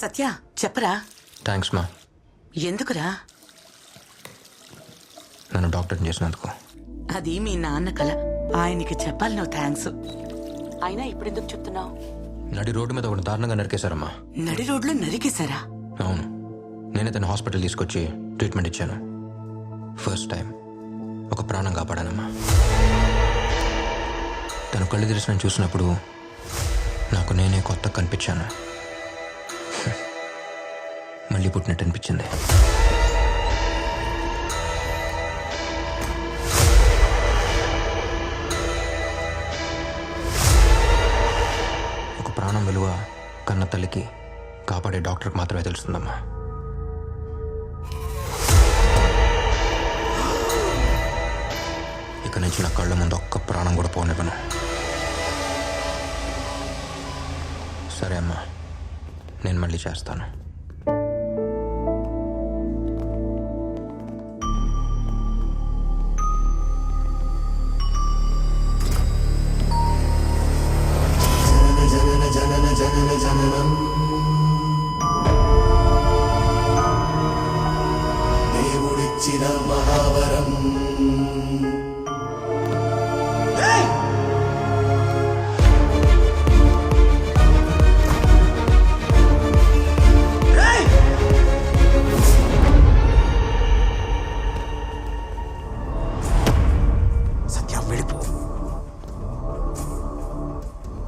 సత్య చెప్పరా? థ్యాంక్స్ మా ఎందుకురా? నన్ను డాక్టర్ చేసినందుకు. అది మీ నాన్న కల. ఆయనకి చెప్పాలి నువ్వు థ్యాంక్స్ అయినా ఇప్పుడెందుకు చెప్తున్నావు? నడి రోడ్డు మీద ఒకటి దారుణంగా నరికేశారమ్మా. నడి రోడ్లో నరికేశారా? అవును. నేనే తన హాస్పిటల్ తీసుకొచ్చి ట్రీట్మెంట్ ఇచ్చాను. ఫస్ట్ టైం ఒక ప్రాణం కాపాడానమ్మా. తను కళ్ళు తెరిచి నన్ను చూసినప్పుడు నాకు నేనే కొత్త కనిపించాను. మళ్ళీ పుట్టినట్టు అనిపించింది. ఒక ప్రాణం విలువ కన్న తల్లికి కాపాడే డాక్టర్కి మాత్రమే తెలుస్తుందమ్మా. ఇక నుంచి నా కళ్ళ ముందు ఒక్క ప్రాణం కూడా పోనివ్వను. సరే అమ్మా నేను మళ్ళీ చేస్తాను.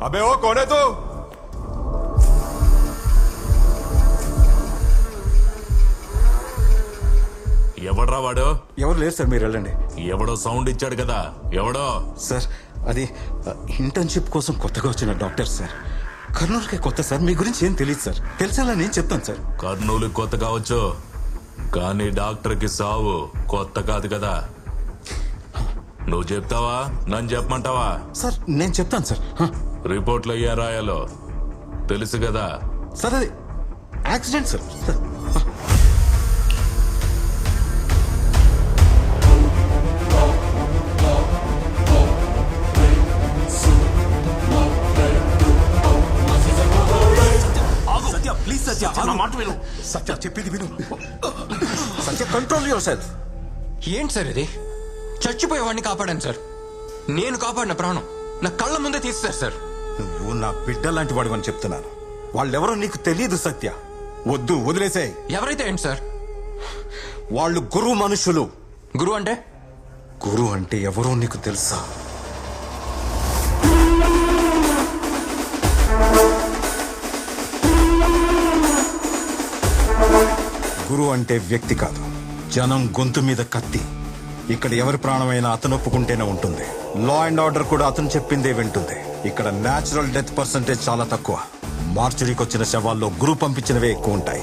अबे ओ कौन है तू ఎవడ్రా వాడు ఎవరు లేరు సార్ మీరు వెళ్ళండి ఎవడో సౌండ్ ఇచ్చాడు కదా ఎవడో సార్ అది ఇంటర్న్షిప్ కోసం కొత్తగా వచ్చిన డాక్టర్ సార్ కర్నూలుకే కొత్త సార్ మీ గురించి ఏం తెలియదు సార్ తెలిసేలా నేను చెప్తాను సార్ కర్నూలు కొత్త కావచ్చు కానీ డాక్టర్కి సావు కొత్త కాదు కదా నువ్వు చెప్తావా నన్ను చెప్పమంటావా సార్ నేను చెప్తాను సార్ హ, రిపోర్ట్లో ఏం రాయాలో. తెలుసు కదా. సార్ అది యాక్సిడెంట్ సార్. ప్లీజ్ సత్య నా మాట విను. సత్య చెప్పింది విను. సత్య కంట్రోల్ యువర్ సెల్ఫ్ ఏంటి సార్ ఇది? చచ్చిపోయేవాడిని కాపాడాను సార్. నేను కాపాడిన ప్రాణం నా కళ్ళ ముందే తీస్తారు సార్. నువ్వు నా బిడ్డ లాంటి వాడు అని చెప్తున్నాను. వాళ్ళెవరో నీకు తెలియదు సత్య. వద్దు వదిలేసాయి. ఎవరైతే ఏంటి సార్? వాళ్ళు గురువు మనుషులు. గురువు అంటే? గురు అంటే ఎవరో నీకు తెలుసా? గురు అంటే వ్యక్తి కాదు. జనం గొంతు మీద కత్తి. ఇక్కడ ఎవరి ప్రాణమైనా అతను ఒప్పుకుంటేనే ఉంటుంది. లా అండ్ ఆర్డర్ కూడా అతను చెప్పిందే వింటుంది. ఇక్కడ నేచురల్ డెత్ పర్సంటేజ్ చాలా తక్కువ. మార్చురీకి వచ్చిన శవాల్లో గురు పంపించినవే ఎక్కువ ఉంటాయి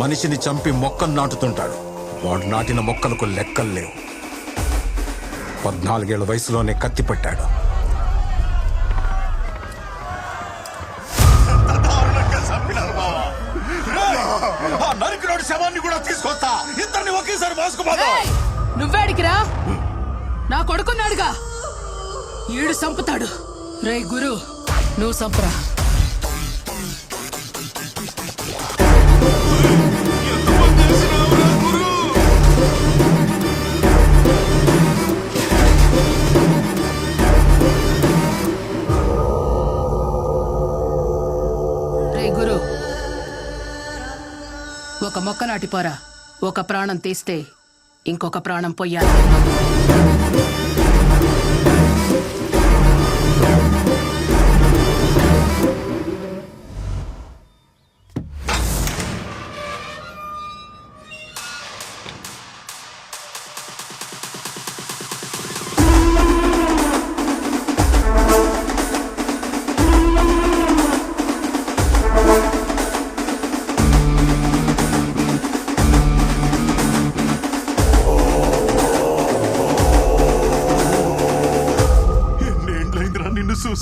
మనిషిని చంపి మొక్కలు నాటుతుంటాడు. వాడు నాటిన మొక్కలకు లెక్కలు లేవు. పద్నాలుగేళ్ళ వయసులోనే కత్తి పట్టాడు. నరికినోడి శవాన్ని కూడా తీసుకొస్తా. ఇద్దరిని ఒకేసారి! నువ్వేడికిరా? నా కొడుకున్నాడుగా. ఈడు సంపుతాడు రే గురు నువ్వు సంపురా రే గురు ఒక మొక్క నాటిపోరా. ఒక ప్రాణం తీస్తే ఇంకొక ప్రాణం పొయ్యాలి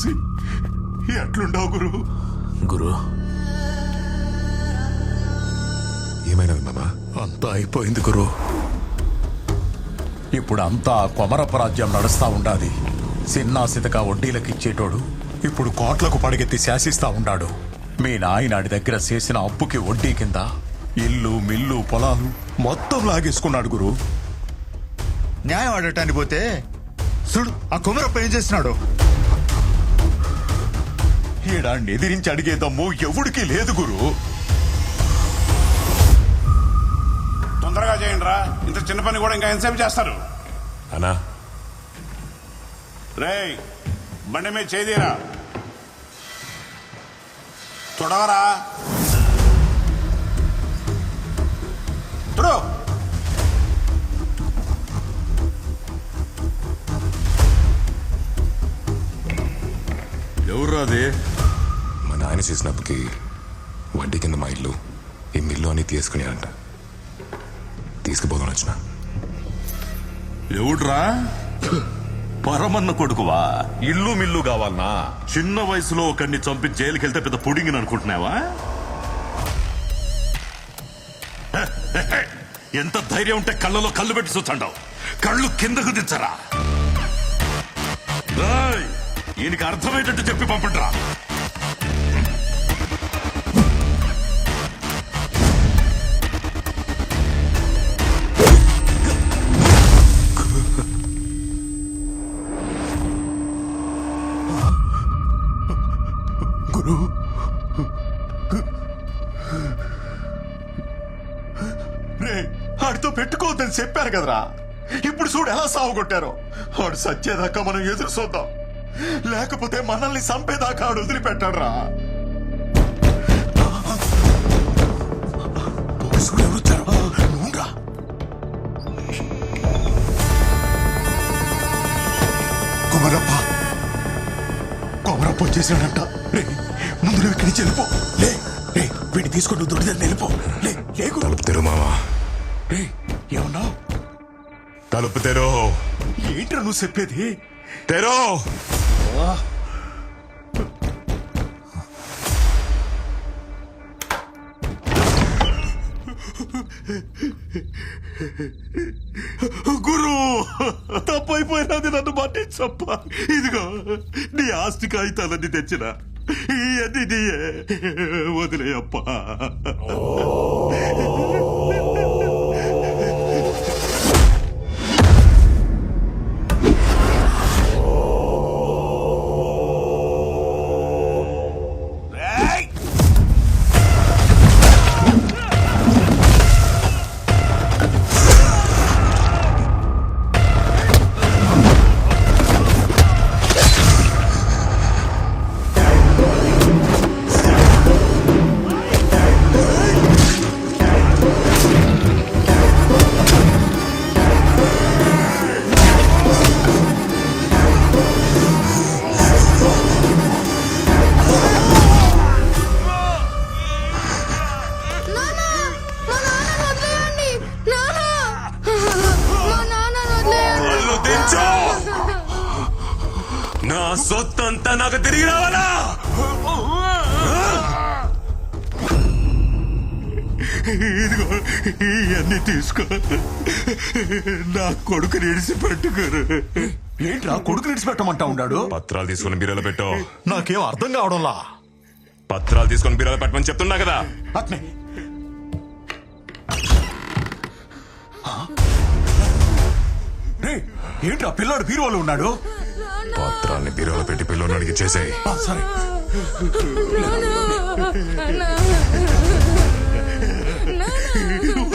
చూసి ఎట్లుండవు గురు? గురు. ఏమైనది మామా? అంతా అయిపోయింది గురు. ఇప్పుడు అంతా కొమరపు రాజ్యం నడుస్తా ఉండాది. సిన్నా సితక వడ్డీలకిచ్చేటోడు ఇప్పుడు కోట్లకు పడగెత్తి శాసిస్తా ఉండాడు. మీ నాయనాడి దగ్గర చేసిన అప్పుకి వడ్డీ కింద ఇల్లు మిల్లు పొలాలు మొత్తం లాగేసుకున్నాడు గురు. న్యాయం ఆడటానికి పోతే చూడు ఆ కుమరప్ప ఏం చేస్తున్నాడు? ఈడాన్ని ఎదిరించి అడిగే దమ్ము ఎవడికి లేదు గురు. తొందరగా చేయండి రా ఇంత చిన్న పని కూడా ఇంకా ఎంతసేపు చేస్తారు? అనా రేయ్ బండి మీద చేదీరా చూడవరా చూడు ఎవరు అది? మా చేసినప్పటికి వడ్డీ కింద మా ఇల్లు ఈ మిల్లు అని తీసుకునేదంట తీసుకుపోదాం వచ్చిన. ఎవడ్రా? పరమన్న కొడుకువా? ఇల్లు మిల్లు కావాలనా? చిన్న వయసులో ఒకడిని చంపి జైలుకి వెళ్తే పెద్ద పుడింగిని అనుకుంటున్నావా? ఎంత ధైర్యం ఉంటే కళ్ళలో కళ్ళు పెట్టి చూస్తాండావు కళ్ళు కిందకు దించరా. ఈయనకి అర్థమయ్యేటట్టు చెప్పి పంపండ్రా. కదరా? ఇప్పుడు చూడు ఎలా సాగు కొట్టారో వాడు సచ్చేదాకా మనం ఎదురు చూద్దాం. లేకపోతే మనల్ని చంపేదాకా ఆడు వదిలిపెట్టాడు రా పోలీసులు ఎవరు వచ్చారు? నువ్వురా కుమరప్ప. కొమరప్ప వచ్చేసాడంట. రే ముందు ఇక్కడి నుంచి వెళ్ళిపో. లే రే వీడిని తీసుకొని దొరికి వెళ్ళిపో. లే లేకు. తలుపు తెరు మావా. రే ఏమన్నావు? తలుపు తెరు. ఏంట్రా నువ్వు చెప్పేది? తెరో. గురు తప్పైపోయినది నన్ను మన్నించప్ప ఇదిగో నీ ఆస్తి కాగితాలన్నీ తెచ్చిన. ఇవన్నీ నీయే. వదిలేయప్ప. సొత్తంతా నాకు తిరిగి రావాలా? ఇదిగో ఇవన్నీ తీసుకో. నా కొడుకు నిడిసి పెట్టుకోరు ఏంట్రా కొడుకు నిడిచిపెట్టమంటా ఉన్నాడు పత్రాలు తీసుకొని బీరలో పెట్టు. నాకేం అర్థం కావడంలా? పత్రాలు తీసుకొని బీరలో పెట్టమని చెప్తున్నా కదా. అట్నే. ఏంట్రా పిల్లాడు బీరువాలో ఉన్నాడు? పత్రాల్ని బీరలో పెట్టి పిల్లోని అడిగి చేసేయి.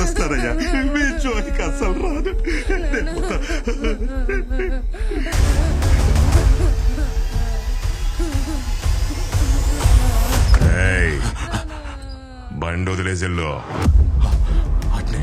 వస్తారయ్యా మీ జోలికి అసలు రాదు. బండి వదిలేసిల్లో అట్నే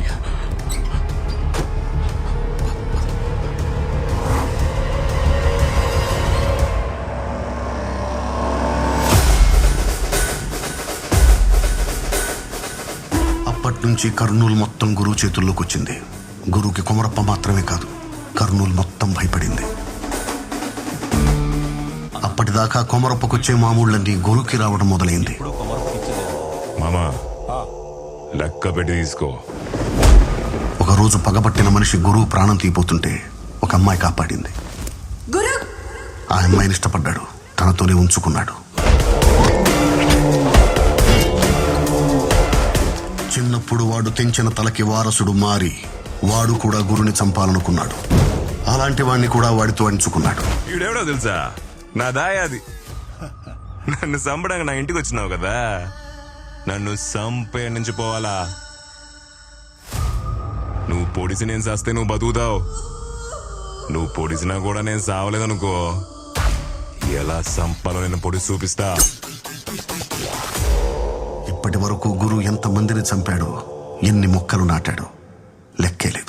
నుంచి కర్నూలు మొత్తం గురువు చేతుల్లోకి వచ్చింది గురువుకి కుమరప్ప మాత్రమే కాదు కర్నూలు మొత్తం భయపడింది. అప్పటిదాకా కొమరప్పకొచ్చే మామూళ్ళన్నీ గురువుకి రావడం మొదలైంది. మామా లెక్క పెట్టి తీసుకో. ఒకరోజు పగబట్టిన మనిషి గురువు ప్రాణం తీపోతుంటే ఒక అమ్మాయి కాపాడింది. గురు! ఆ అమ్మాయిని ఇష్టపడ్డాడు తనతోనే ఉంచుకున్నాడు. చిన్నప్పుడు వాడు తెంచిన తలకి వారసుడు మారి వాడు కూడా గురుని చంపాలనుకున్నాడు. అలాంటి వాడిని కూడా వాడితో అంచుకున్నాడు ఈడెవడో తెలుసా? నా దాయాది. నన్ను చంపడానికి నా ఇంటికి వచ్చినావు కదా. నన్ను సంపే నుంచి పోవాలా? నువ్వు పొడిసి నేను చేస్తే నువ్వు బతుకుతావు. నువ్వు పొడిసినా కూడా నేను సావలేదనుకో. ఎలా సంపాలో నేను పొడి చూపిస్తా? ఇప్పటి వరకు గురు ఎంత మందిని చంపాడో ఎన్ని మొక్కలు నాటాడో లెక్కేలేదు